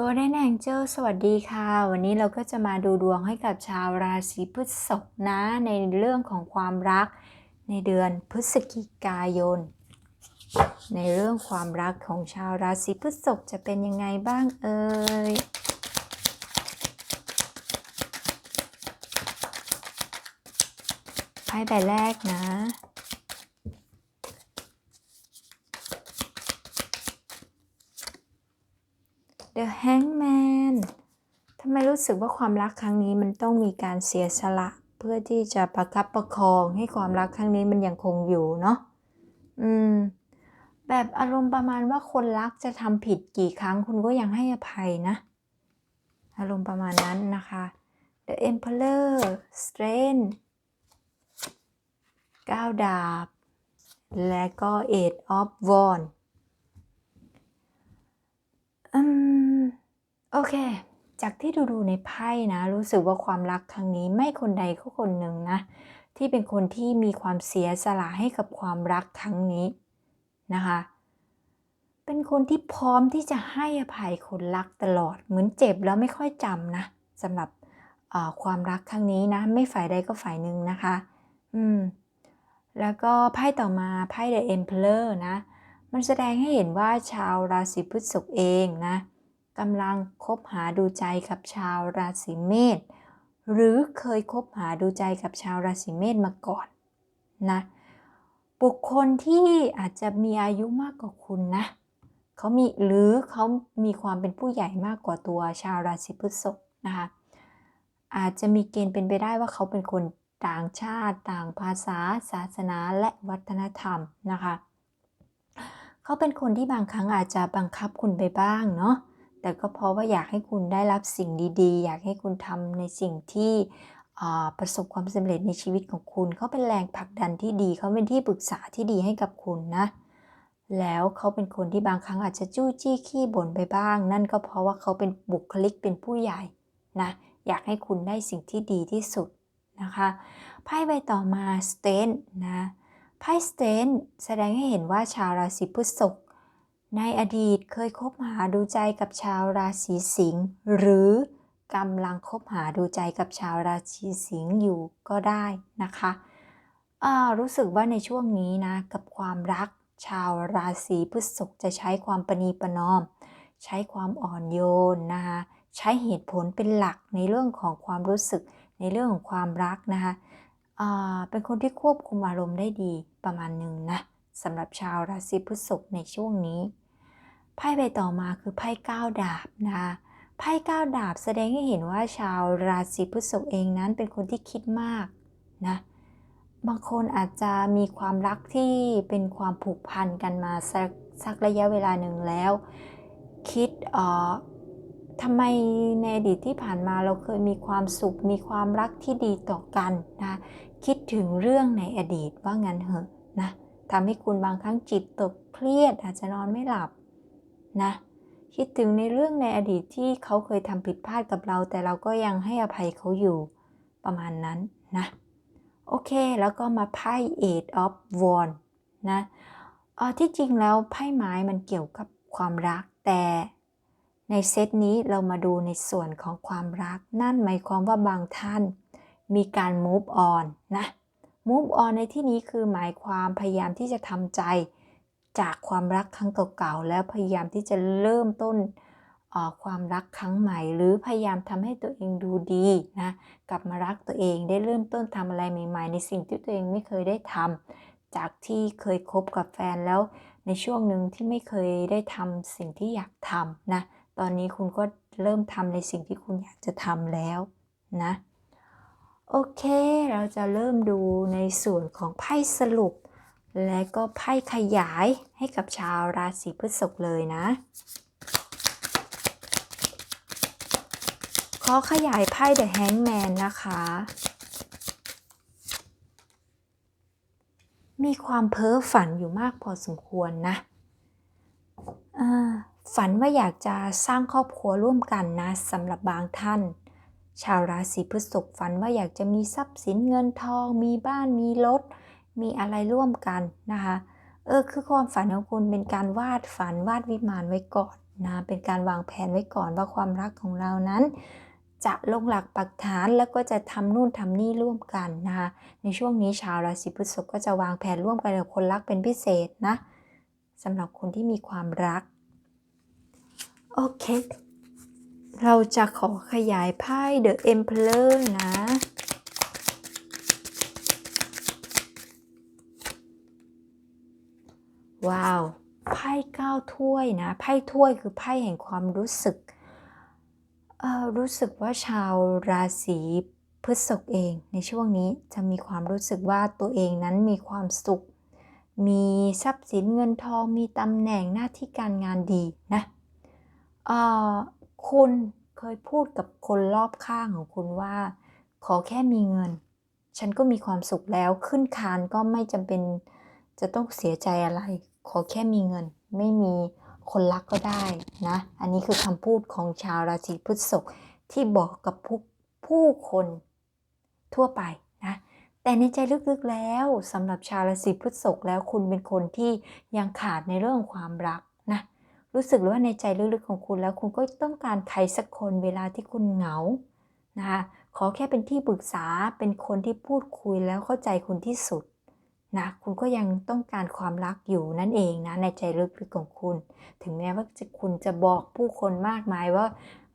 Golden Angel สวัสดีค่ะ วันนี้เราก็จะมาดูดวงให้กับชาวราศีพฤษภนะในเรื่องของความรัก ในเดือนพฤศจิกายน ในเรื่องความรักของชาวราศีพฤษภจะเป็นยังไงบ้างเอ่ยไพ่ใบแรกนะ The Hangman ทำไมรู้สึกว่าความรักครั้งนี้มันต้องมีการเสียสละ เพื่อที่จะประคับประคองให้ความรักครั้งนี้มันยังคงอยู่เนาะ อืม แบบอารมณ์ประมาณว่าคนรักจะทำผิดกี่ครั้งคุณก็ยังให้อภัยนะ อารมณ์ประมาณนั้นนะคะ The Emperor Strength ก้าวดาบ และก็ Eight of Wands อืม โอเค จากที่ดูดูในไพ่นะ รู้สึกว่าความรักครั้งนี้ไม่คนใดก็คนหนึ่งนะ ที่เป็นคนที่มีความเสียสละให้กับความรักครั้งนี้นะคะ เป็นคนที่พร้อมที่จะให้อภัยคนรักตลอด เหมือนเจ็บแล้วไม่ค่อยจำนะสำหรับความรักครั้งนี้นะ ไม่ฝ่ายใดก็ฝ่ายหนึ่งนะคะ อืม แล้วก็ไพ่ต่อมาไพ่ The Emperor นะ มันแสดงให้เห็นว่าชาวราศีพฤษภเองนะกำลังคบหาดูใจกับชาวราศีเมษหรือเคยคบหาดูใจกับชาวราศีเมษมาก่อนนะบุคคลที่อาจจะมีอายุมากกว่าคุณนะเขามีหรือเขามีความเป็นผู้ใหญ่มากกว่าตัวชาวราศีพฤษภนะคะอาจจะมีเกณฑ์เป็นไปได้ว่าเขาเป็นคนต่างชาติ ต่างภาษา ศาสนาและวัฒนธรรมนะคะ เขาเป็นคนที่บางครั้งอาจจะบังคับคุณไปบ้างเนาะแต่ก็เพราะว่าอยากให้คุณได้รับสิ่งดีๆ อยากให้คุณทำในสิ่งที่ประสบความสำเร็จในชีวิตของคุณ เขาเป็นแรงผลักดันที่ดี เขาเป็นที่ปรึกษาที่ดีให้กับคุณนะ แล้วเขาเป็นคนที่บางครั้งอาจจะจู้จี้ขี้บ่นไปบ้าง นั่นก็เพราะว่าเขาเป็นบุคลิกเป็นผู้ใหญ่นะ อยากให้คุณได้สิ่งที่ดีที่สุดนะคะ ไพ่ใบต่อมาสเตนนะ ไพ่สเตนแสดงให้เห็นว่าชาวราศีพฤษภในอดีตเคยคบหาดูใจกับชาวราศีสิงห์หรือกำลังคบหาดูใจกับชาวราศีสิงห์อยู่ก็ได้นะคะรู้สึกว่าในช่วงนี้นะกับความรักชาวราศีพฤษภจะใช้ความประนีประนอม ใช้ความอ่อนโยนนะคะใช้เหตุผลเป็นหลักในเรื่องของความรู้สึกในเรื่องของความรักนะคะ เป็นคนที่ควบคุมอารมณ์ได้ดีประมาณหนึ่งนะสำหรับชาวราศีพฤษภในช่วงนี้ ไพ่ใบต่อมาคือไพ่ก้าวดาบนะคะไพ่ก้าวดาบแสดงให้เห็นว่าชาวราศีพฤษภเองนั้นเป็นคนที่คิดมากนะบางคนอาจจะมีความรักที่เป็นความผูกพันกันมาสักสักระยะเวลาหนึ่งแล้ว คิดอ่อ ทำไมในอดีตที่ผ่านมาเราเคยมีความสุข มีความรักที่ดีต่อกันนะคิดถึงเรื่องในอดีตว่างั้นเหอะนะทำให้คุณบางครั้งจิตตกเครียด อาจจะนอนไม่หลับนะคิดถึงในเรื่องในอดีตที่เขาเคยทำผิดพลาดกับเรา แต่เราก็ยังให้อภัยเขาอยู่ประมาณนั้นนะโอเค แล้วก็มาไพ่ Eight of Wands นะออที่จริงแล้วไพ่ไม้มันเกี่ยวกับความรักแต่ ในเซตนี้เรามาดูในส่วนของความรัก นั่นหมายความว่าบางท่าน มีการ move on นะ move on ในที่นี้คือหมายความพยายามที่จะทำใจ จากความรักครั้งเก่าๆแล้วพยายามที่จะเริ่มต้นความรักครั้งใหม่ หรือพยายามทำให้ตัวเองดูดีนะกลับมารักตัวเองได้เริ่มต้นทำอะไรใหม่ ๆ ในสิ่งที่ตัวเองไม่เคยได้ทำจากที่เคยคบกับแฟนแล้วในช่วงหนึ่งที่ไม่เคยได้ทำสิ่งที่อยากทำนะ ตอนนี้คุณก็เริ่มทำในสิ่งที่คุณอยากจะทำแล้วนะ โอเค เราจะเริ่มดูในส่วนของไพ่สรุป และก็ไพ่ขยายให้กับชาวราศีพฤษภเลยนะ ขอขยายไพ่ The Hangman นะคะ มีความเพ้อฝันอยู่มากพอสมควรนะ ฝันว่าอยากจะสร้างครอบครัวร่วมกันนะสำหรับบางท่าน ชาวราศีพฤษภฝันว่าอยากจะมีทรัพย์สินเงินทอง มีบ้านมีรถมีอะไรร่วมกันนะคะเออคือความฝันของคุณเป็นการวาดฝันวาดวิมานไว้ก่อนนะเป็นการวางแผนไว้ก่อนว่าความรักของเรานั้น จะลงหลักปักฐานแล้วก็จะทำนู่นทำนี่ร่วมกันนะคะในช่วงนี้ชาวราศีพฤษภก็จะวางแผนร่วมกันกับคนรักเป็นพิเศษนะสำหรับคนที่มีความรัก โอเค เราจะขอขยายไพ่ The Emperor นะ ว้าว ไพ่เก้าถ้วยนะ ไพ่ถ้วยคือไพ่แห่งความรู้สึก เออรู้สึกว่าชาวราศีพฤษภเองในช่วงนี้จะมีความรู้สึกว่าตัวเองนั้นมีความสุข มีทรัพย์สินเงินทอง มีตำแหน่งหน้าที่การงานดีนะ คุณเคยพูดกับคนรอบข้างของคุณว่า ขอแค่มีเงิน ฉันก็มีความสุขแล้วขึ้นคานก็ไม่จำเป็นจะต้องเสียใจอะไร ขอแค่มีเงิน ไม่มีคนรักก็ได้นะ อันนี้คือคำพูดของชาวราศีพฤษภที่บอกกับผู้ผู้คนทั่วไปนะ แต่ในใจลึกๆแล้วสำหรับชาวราศีพฤษภแล้วคุณเป็นคนที่ยังขาดในเรื่องความรัก รู้สึกว่าในใจลึกๆของคุณแล้วคุณก็ต้องการใครสักคนเวลาที่คุณเหงานะคะขอแค่เป็นที่ปรึกษาเป็นคนที่พูดคุยแล้วเข้าใจคุณที่สุดนะคุณก็ยังต้องการความรักอยู่นั่นเองนะในใจลึกๆของคุณ ถึงแม้ว่าจะคุณจะบอกผู้คนมากมายว่า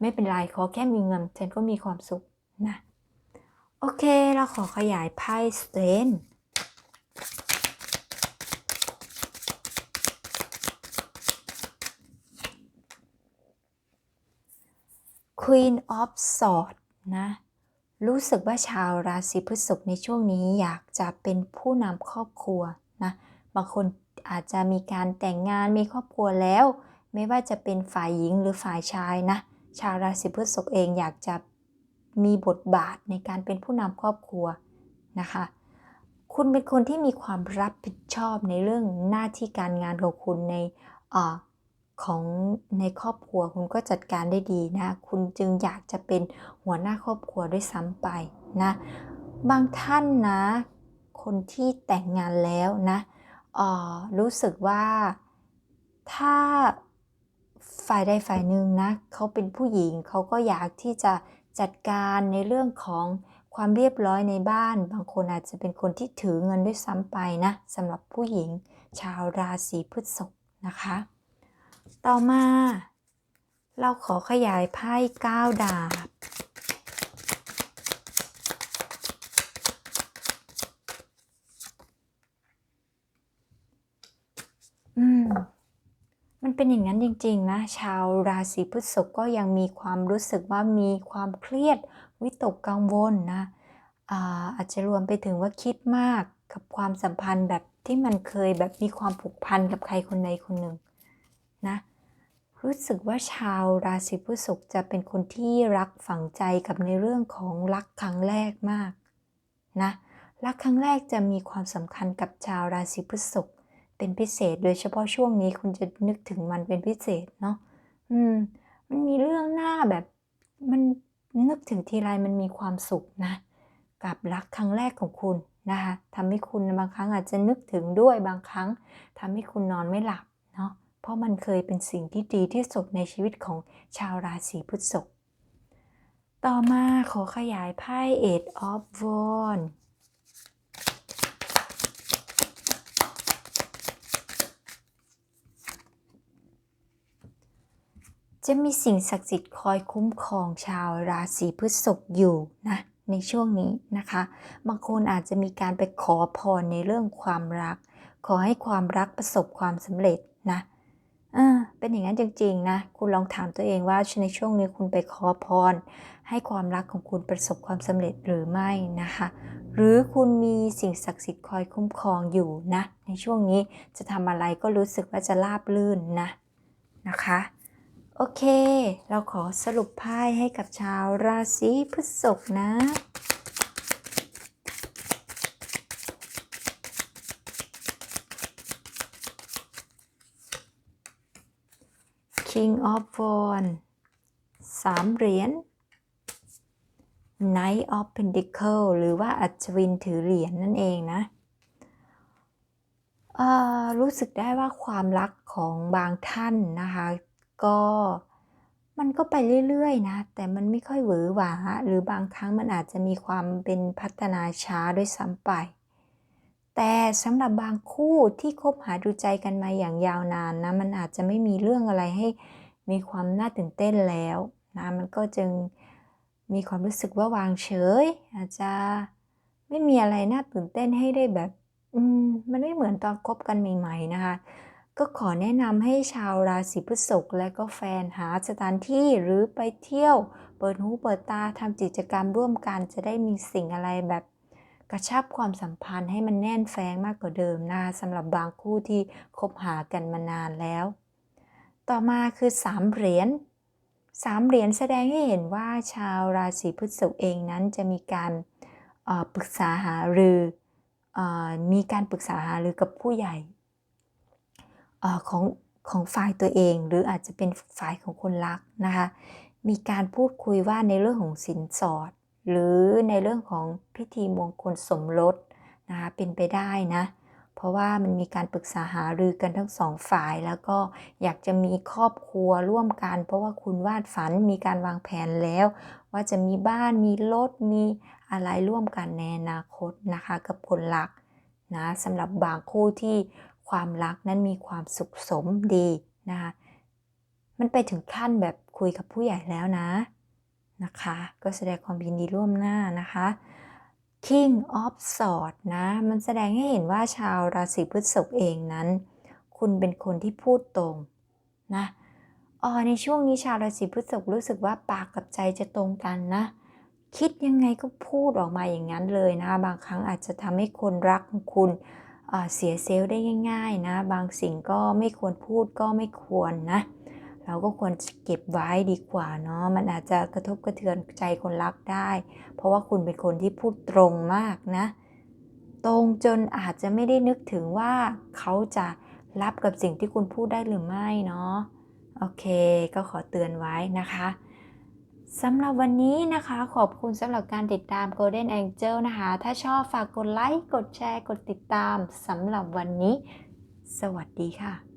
ไม่เป็นไรขอแค่มีเงินฉันก็มีความสุขนะโอเคเราขอขยายไพ่สเตน Queen of Swords นะรู้สึกว่าชาวราศีพฤษภในช่วงนี้อยากจะเป็นผู้นำครอบครัวนะบางคนอาจจะมีการแต่งงานมีครอบครัวแล้ว ไม่ว่าจะเป็นฝ่ายหญิงหรือฝ่ายชายนะชาวราศีพฤษภเองอยากจะมีบทบาทในการเป็นผู้นำครอบครัวนะคะคุณเป็นคนที่มีความรับผิดชอบในเรื่องหน้าที่การงานของคุณในเออ ของในครอบครัวคุณก็จัดการได้ดีนะ คุณจึงอยากจะเป็นหัวหน้าครอบครัวด้วยซ้ำไปนะ บางท่านนะ คนที่แต่งงานแล้วนะเออรู้สึกว่าถ้าฝ่ายใดฝ่ายหนึ่งนะเขาเป็นผู้หญิงเขาก็อยากที่จะจัดการในเรื่องของความเรียบร้อยในบ้าน บางคนอาจจะเป็นคนที่ถือเงินด้วยซ้ำไปนะสำหรับผู้หญิงชาวราศีพฤษภนะคะ ต่อมา เราขอขยายไพ่ก้าวดาบ อืม มันเป็นอย่างนั้นจริง ๆ นะ ชาวราศีพฤษภก็ยังมีความรู้สึกว่ามีความเครียดวิตกกังวลนะอาอาจจะรวมไปถึงว่าคิดมากกับความสัมพันธ์แบบที่มันเคยแบบมีความผูกพันกับใครคนใดคนหนึ่งนะ รู้สึกว่าชาวราศีพฤษภจะเป็นคนที่รักฝังใจกับในเรื่องของรักครั้งแรกมากนะรักครั้งแรกจะมีความสำคัญกับชาวราศีพฤษภเป็นพิเศษ โดยเฉพาะช่วงนี้คุณจะนึกถึงมันเป็นพิเศษเนาะอืม มันมีเรื่องหน้าแบบมันนึกถึงทีไรมันมีความสุขนะ กับรักครั้งแรกของคุณนะคะทำให้คุณบางครั้งอาจจะนึกถึงด้วยบางครั้งทำให้คุณนอนไม่หลับ เพราะมันเคยเป็นสิ่งที่ดีที่สุดในชีวิตของชาวราศีพฤษภต่อมาขอขยายไพ่ Eight of w a n d จะมีสิ่งศักดิ์สิทธิ์คอยคุ้มครองชาวราศีพฤษภอยู่นะในช่วงนี้นะคะ บางคนอาจจะมีการไปขอพรในเรื่องความรัก ขอให้ความรักประสบความสำเร็จ ออเป็นอย่างนั้นจริงๆนะ คุณลองถามตัวเองว่าในช่วงนี้คุณไปขอพร ให้ความรักของคุณประสบความสำเร็จหรือไม่นะคะ หรือคุณมีสิ่งศักดิ์สิทธิ์คอยคุ้มครองอยู่นะ ในช่วงนี้จะทำอะไรก็รู้สึกว่าจะราบลื่นนะนะคะ โอเค เราขอสรุปไพ่ให้กับชาวราศีพฤษภนะ King of Wands สามเหรียญ Knight of Pentacle หรือว่าอัศวินถือเหรียญนนั่นเองนะรู้สึกได้ว่าความรักของบางท่านนะคะ ก็มันก็ไปเรื่อยๆนะ แต่มันไม่ค่อยหวือหวา หรือบางครั้งมันอาจจะมีความเป็นพัฒนาช้าด้วยซ้ำไป แต่สำหรับบางคู่ที่คบหาดูใจกันมาอย่างยาวนานนะมันอาจจะไม่มีเรื่องอะไรให้มีความน่าตื่นเต้นแล้วนะมันก็จึงมีความรู้สึกว่าวางเฉย อาจจะไม่มีอะไรน่าตื่นเต้นให้ได้แบบ อืมมันไม่เหมือนตอนคบกันใหม่ๆนะคะก็ขอแนะนำให้ชาวราศีพฤษภและก็แฟนหาสถานที่หรือไปเที่ยว เปิดหูเปิดตาทำกิจกรรมร่วมกันจะได้มีสิ่งอะไรแบบ กระชับความสัมพันธ์ให้มันแน่นแฟ้งมากกว่าเดิมนะสำหรับบางคู่ที่คบหากันมานานแล้ว ต่อมาคือสามเหรียญสามเหรียญแสดงให้เห็นว่าชาวราศีพฤษภเองนั้นจะมีการปรึกษาหารืออมีการปรึกษาหารือกับผู้ใหญ่ของของฝ่ายตัวเอง หรืออาจจะเป็นฝ่ายของคนรักนะคะมีการพูดคุยว่าในเรื่องของสินสอด หรือในเรื่องของพิธีมงคลสมรสนะคะเป็นไปได้นะ เพราะว่ามันมีการปรึกษาหารือกันทั้งสองฝ่ายแล้วก็อยากจะมีครอบครัวร่วมกัน เพราะว่าคุณวาดฝันมีการวางแผนแล้ว ว่าจะมีบ้านมีรถมีอะไรร่วมกันในอนาคตนะคะกับคนรักนะสำหรับบางคู่ที่ความรักนั้นมีความสุขสมดีนะคะมันไปถึงขั้นแบบคุยกับผู้ใหญ่แล้วนะ นะคะ ก็แสดงความยินดีร่วมหน้านะคะ King of Swords นะ มันแสดงให้เห็นว่าชาวราศีพฤษภเองนั้น คุณเป็นคนที่พูดตรงนะอ๋อในช่วงนี้ชาวราศีพฤษภรู้สึกว่าปากกับใจจะตรงกันนะ คิดยังไงก็พูดออกมาอย่างนั้นเลยนะ บางครั้งอาจจะทำให้คนรักของคุณเสียเซลล์ได้ง่าย ๆ นะ บางสิ่งก็ไม่ควรพูดก็ไม่ควรนะ เราก็ควรเก็บไว้ดีกว่าเนาะมันอาจจะกระทบกระเทือนใจคนรักได้ เพราะว่าคุณเป็นคนที่พูดตรงมากนะ ตรงจนอาจจะไม่ได้นึกถึงว่าเขาจะรับกับสิ่งที่คุณพูดได้หรือไม่เนาะโอเค ก็ขอเตือนไว้นะคะสำหรับวันนี้นะคะ ขอบคุณสำหรับการติดตาม Golden Angel นะคะ ถ้าชอบฝากกดไลค์ กดแชร์ กดติดตามสำหรับวันนี้ สวัสดีค่ะ